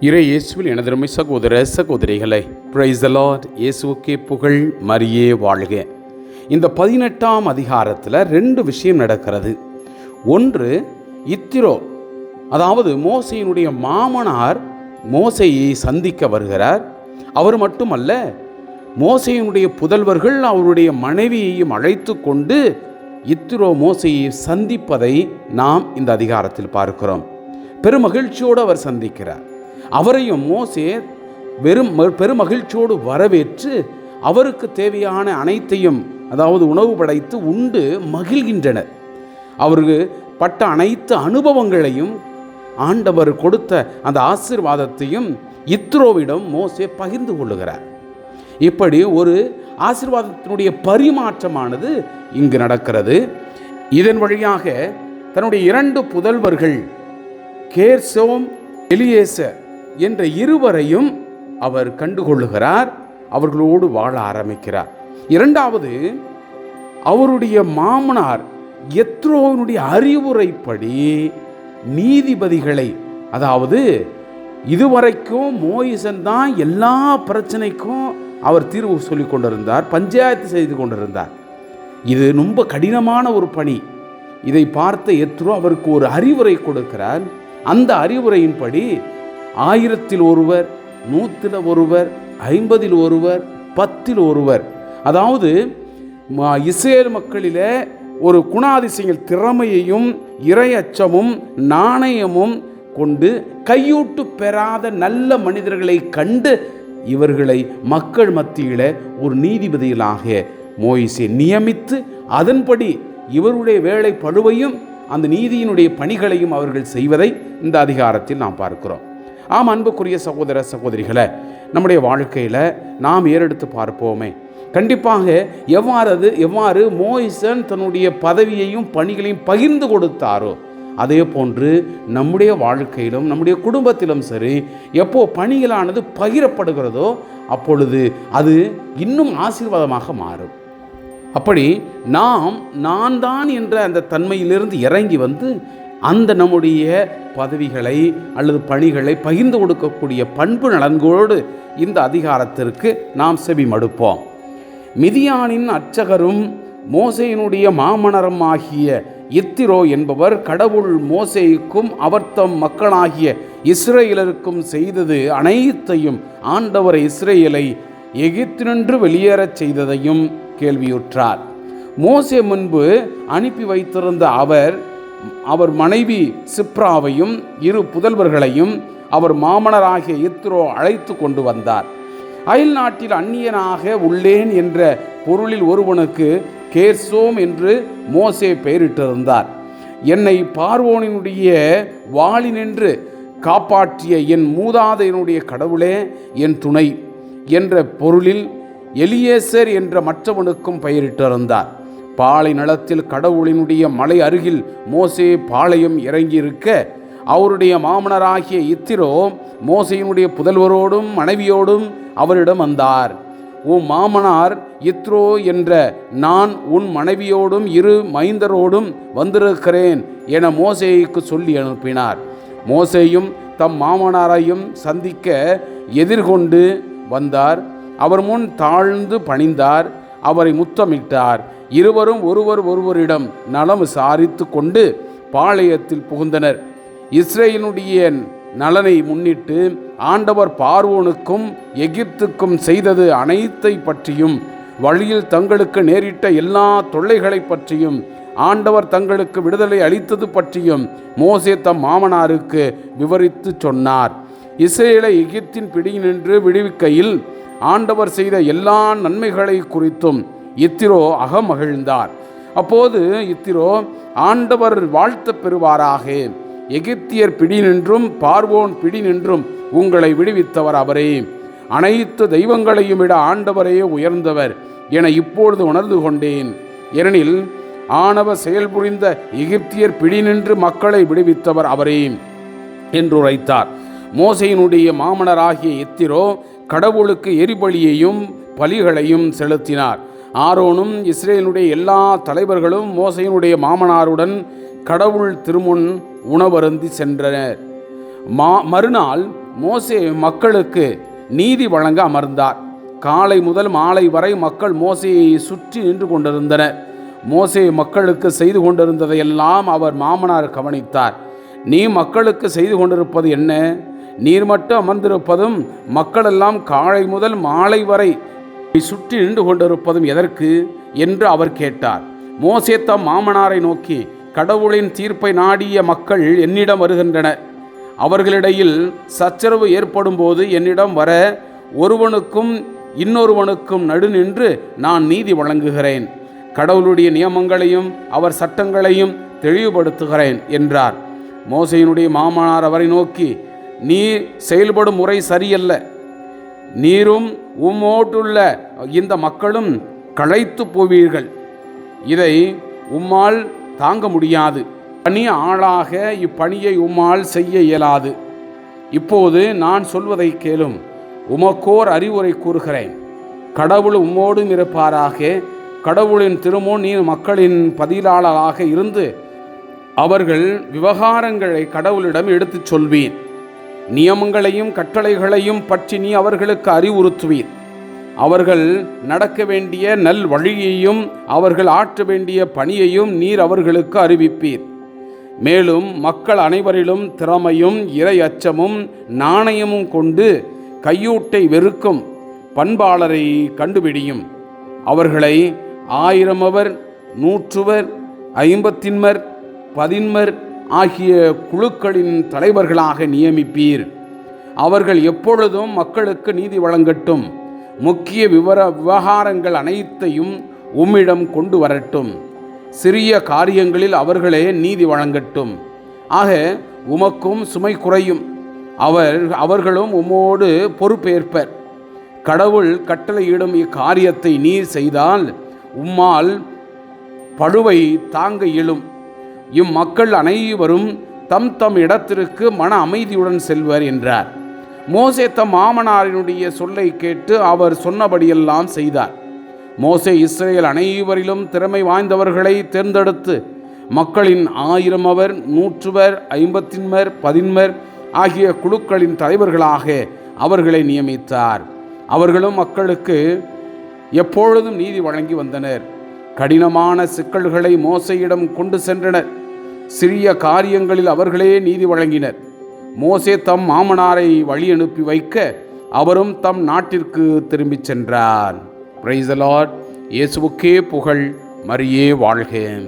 இறை இயேசுவில் எனதருமை சகோதர சகோதரிகளை பிரைஸ் லார்ட் புகழ் மரியே வாழ்க. இந்த பதினெட்டாம் அதிகாரத்தில் ரெண்டு விஷயம் நடக்கிறது. ஒன்று இத்திரோ அதாவது மோசையினுடைய மாமனார் மோசையை சந்திக்க வருகிறார். அவர் மட்டுமல்ல மோசையினுடைய புதல்வர்கள் அவருடைய மனைவியையும் அழைத்து கொண்டு இத்திரோ மோசையை சந்திப்பதை நாம் இந்த அதிகாரத்தில் பார்க்கிறோம். பெருமகிழ்ச்சியோடு அவர் சந்திக்கிறார். அவரையும் மோசே வெறும் பெருமகிழ்ச்சியோடு வரவேற்று அவருக்கு தேவையான அனைத்தையும் அதாவது உணவு படைத்து உண்டு மகிழ்கின்றனர். அவருக்கு பட்ட அனைத்து அனுபவங்களையும் ஆண்டவர் கொடுத்த அந்த ஆசீர்வாதத்தையும் இத்ரோவிடம் மோசே பகிர்ந்து கொள்ளுகிறார். இப்படி ஒரு ஆசிர்வாதத்தினுடைய பரிமாற்றமானது இங்கு நடக்கிறது. இதன் வழியாக தன்னுடைய இரண்டு புதல்வர்கள் கேர்சோம் எலியேசர் என்ற இருவரையும் அவர் கண்டுகொள்ளுகிறார் அவர்களோடு வாழ ஆரம்பிக்கிறார். இரண்டாவது அவருடைய மாமனார் எத்ரோவினுடைய அறிவுரைப்படி நீதிபதிகளை அதாவது இதுவரைக்கும் மோயிசன் தான் எல்லா பிரச்சனைக்கும் அவர் தீர்வு சொல்லி கொண்டிருந்தார் பஞ்சாயத்து செய்து கொண்டிருந்தார். இது ரொம்ப கடினமான ஒரு பணி. இதை பார்த்த எத்ரோ அவருக்கு ஒரு அறிவுரை கொடுக்கிறார். அந்த அறிவுரையின்படி ஆயிரத்தில் ஒருவர் நூற்றில் ஒருவர் ஐம்பதில் ஒருவர் பத்தில் ஒருவர். அதாவது இஸ்ரேல் மக்களில் ஒரு குணாதிசயங்கள் திறமையையும் இரையச்சமும் நாணயமும் கொண்டு கையூட்டு பெறாத நல்ல மனிதர்களை கண்டு இவர்களை மக்கள் மத்தியில் ஒரு நீதிபதிகளாக மோயிசை நியமித்து அதன்படி இவருடைய வேலை பழுவையும் அந்த நீதியினுடைய பணிகளையும் அவர்கள் செய்வதை இந்த அதிகாரத்தில் நாம் பார்க்கிறோம். ஆம் அன்புக்குரிய சகோதர சகோதரிகளை நம்முடைய வாழ்க்கையில் நாம் ஏறெடுத்து பார்ப்போமே. கண்டிப்பாக எவ்வாறு அது எவ்வாறு மோயிசன் தன்னுடைய பதவியையும் பணிகளையும் பகிர்ந்து கொடுத்தாரோ அதே போன்று நம்முடைய வாழ்க்கையிலும் நம்முடைய குடும்பத்திலும் சரி எப்போ பணிகளானது பகிரப்படுகிறதோ அப்பொழுது அது இன்னும் ஆசீர்வாதமாக மாறும். அப்படி நாம் நான் தான் என்ற அந்த தன்மையிலிருந்து இறங்கி வந்து அந்த நம்முடைய பதவிகளை அல்லது பணிகளை பகிர்ந்து கொடுக்கக்கூடிய பண்பு நலன்களோடு இந்த அதிகாரத்திற்கு நாம் செவி மடுப்போம் மிதியானின் அர்ச்சகரும் மோசையினுடைய மாமனரும் ஆகிய இத்திரோ என்பவர் கடவுள் மோசைக்கும் அவர்தம் மக்களாகிய இஸ்ரேலருக்கும் செய்தது அனைத்தையும் ஆண்டவர் இஸ்ரேலை எகிப்தினின்று வெளியேறச் செய்ததையும் கேள்வியுற்றார். மோசே முன்பு அனுப்பி வைத்திருந்த அவர் அவர் மனைவி சிப்ராவையும் இரு புதல்வர்களையும் அவர் மாமனராகிய இத்ரோ அழைத்து கொண்டு வந்தார். அயல் நாட்டில் அந்நியனாக உள்ளேன் என்ற பொருளில் ஒருவனுக்கு கேர்சோம் என்று மோசே பெயரிட்டிருந்தார். என்னை பார்வோனினுடைய வாளினின்று காப்பாற்றிய என் மூதாதையனுடைய கடவுளே என் துணை என்ற பொருளில் எலியேசர் என்ற மற்றவனுக்கும் பெயரிட்டிருந்தார். பாலை நலத்தில் கடவுளினுடைய மலை அருகில் மோசே பாளையம் இறங்கியிருக்க அவருடைய மாமனராகிய இத்திரோ மோசையினுடைய புதல்வரோடும் மனைவியோடும் அவரிடம் வந்தார். உன் மாமனார் இத்ரோ என்ற நான் உன் மனைவியோடும் இரு மைந்தரோடும் வந்திருக்கிறேன் என மோசேயுக்கு சொல்லி அனுப்பினார். மோசேயும் தம் மாமனாரையும் சந்திக்க எதிர்கொண்டு வந்தார். அவர் முன் தாழ்ந்து பணிந்தார். அவரை முத்தமிட்டார். இருவரும் ஒருவர் ஒருவரிடம் நலம் விசாரித்து கொண்டு பாளையத்தில் புகுந்தனர். இஸ்ரேலினுடைய நலனை முன்னிட்டு ஆண்டவர் பார்வோனுக்கும் எகிப்துக்கும் செய்தது அனைத்தை பற்றியும் வழியில் தங்களுக்கு நேரிட்ட எல்லா தொல்லைகளைப் பற்றியும் ஆண்டவர் தங்களுக்கு விடுதலை அளித்தது பற்றியும் மோசே தம் மாமனாருக்கு விவரித்து சொன்னார். இஸ்ரேலை எகிப்தின் பிடியினின்று விடுவிக்கையில் ஆண்டவர் செய்த எல்லா நன்மைகளை குறித்தும் இத்திரோ அகமகிழ்ந்தார். அப்போது இத்திரோ ஆண்டவர் வாழ்த்த பெறுவாராக. எகிப்தியர் பிடி நின்றும் பார்வோன் பிடி நின்றும் உங்களை விடுவித்தவர் அவரே. அனைத்து தெய்வங்களையும் விட ஆண்டவரே உயர்ந்தவர் என இப்பொழுது உணர்ந்து கொண்டேன். ஏனெனில் ஆணவ செயல்புரிந்த எகிப்தியர் பிடி நின்று மக்களை விடுவித்தவர் அவரே என்று உரைத்தார். மோசையினுடைய மாமனராகிய எத்திரோ கடவுளுக்கு எரிபலியையும் பலிகளையும் செலுத்தினார். ஆரோனும் இஸ்ரேலினுடைய எல்லா தலைவர்களும் மோசையினுடைய மாமனாருடன் கடவுள் திருமுன் உணவருந்தி சென்றனர். மா மறுநாள் மோசே மக்களுக்கு நீதி வழங்க அமர்ந்தார். காலை முதல் மாலை வரை மக்கள் மோசையை சுற்றி நின்று கொண்டிருந்தனர். மோசே மக்களுக்கு செய்து கொண்டிருந்ததையெல்லாம் அவர் மாமனார் கவனித்தார். நீ மக்களுக்கு செய்து கொண்டிருப்பது என்ன? நீர் மட்டும் அமர்ந்திருப்பதும் மக்களெல்லாம் காலை முதல் மாலை வரை சுற்றி நின்று கொண்டிருப்பதும் எதற்கு என்று அவர் கேட்டார். மோசே தம் மாமனாரை நோக்கி கடவுளின் தீர்ப்பை நாடிய மக்கள் என்னிடம் வருகின்றனர். அவர்களிடையில் சச்சரவு ஏற்படும் போது என்னிடம் வர ஒருவனுக்கும் இன்னொருவனுக்கும் நடுநின்று நான் நீதி வழங்குகிறேன். கடவுளுடைய நியமங்களையும் அவர் சட்டங்களையும் தெளிவுபடுத்துகிறேன் என்றார். மோசையினுடைய மாமனார் அவரை நோக்கி நீ செயல்படும் முறை சரியல்ல. நீரும் உம்மோட்டுள்ள இந்த மக்களும் களைத்து போவீர்கள். இதை உம்மால் தாங்க முடியாது. பணி ஆளாக இப்பணியை உம்மால் செய்ய இயலாது. இப்போது நான் சொல்வதை கேளும். உமக்கோர் அறிவுரை கூறுகிறேன். கடவுள் உம்மோடும் இருப்பாராக. கடவுளின் திருமுன் நீ மக்களின் பதிலாளராக இருந்து அவர்கள் விவகாரங்களை கடவுளிடம் எடுத்துச் சொல்வீர். நியமங்களையும் கட்டளைகளையும் பற்றி நீ அவர்களுக்கு அறிவுறுத்துவீர். அவர்கள் நடக்க வேண்டிய நல் வழியையும் அவர்கள் ஆற்ற வேண்டிய பணியையும் நீர் அவர்களுக்கு அறிவிப்பீர். மேலும் மக்கள் அனைவரிலும் திறமையும் இறை அச்சமும் நாணயமும் கொண்டு கையூட்டை வெறுக்கும் பண்பாளரை கண்டுபிடியும். அவர்களை ஆயிரமவர் நூற்றுவர் ஐம்பத்தின்மர் பதின்மர் ஆகிய குழுக்களின் தலைவர்களாக நியமிப்பீர். அவர்கள் எப்பொழுதும் மக்களுக்கு நீதி வழங்கட்டும். முக்கிய விவர விவகாரங்கள் அனைத்தையும் உம்மிடம் கொண்டு வரட்டும். சிறிய காரியங்களில் அவர்களே நீதி வழங்கட்டும். ஆக உமக்கும் சுமை குறையும். அவர் அவர்களும் உம்மோடு பொறுப்பேற்பர். கடவுள் கட்டளையிடும் இக்காரியத்தை நீர் செய்தால் உம்மால் பழுவை தாங்க இயலும். இம்மக்கள் அனைவரும் தம் தம் இடத்திற்கு மன அமைதியுடன் செல்வர் என்றார். மோசே தம் மாமனாரினுடைய சொல்லை கேட்டு அவர் சொன்னபடியெல்லாம் செய்தார். மோசே இஸ்ரேல் அனைவரிலும் திறமை வாய்ந்தவர்களை தேர்ந்தெடுத்து மக்களின் ஆயிரம் அவர் நூற்றுவர் ஐம்பத்தின்மர் பதின்மர் ஆகிய குழுக்களின் தலைவர்களாக அவர்களை நியமித்தார். அவர்களும் மக்களுக்கு எப்பொழுதும் நீதி வழங்கி வந்தனர். கடினமான சிக்கல்களை மோசையிடம் கொண்டு சென்றனர். சிறிய காரியங்களில் அவர்களே நீதி வழங்கினர். மோசே தம் மாமனாரை வழி அனுப்பி வைக்க அவரும் தம் நாட்டிற்கு திரும்பிச் சென்றார். பிரைசலாட் இயேசுவுக்கே புகழ் மரியே வாழ்கேன்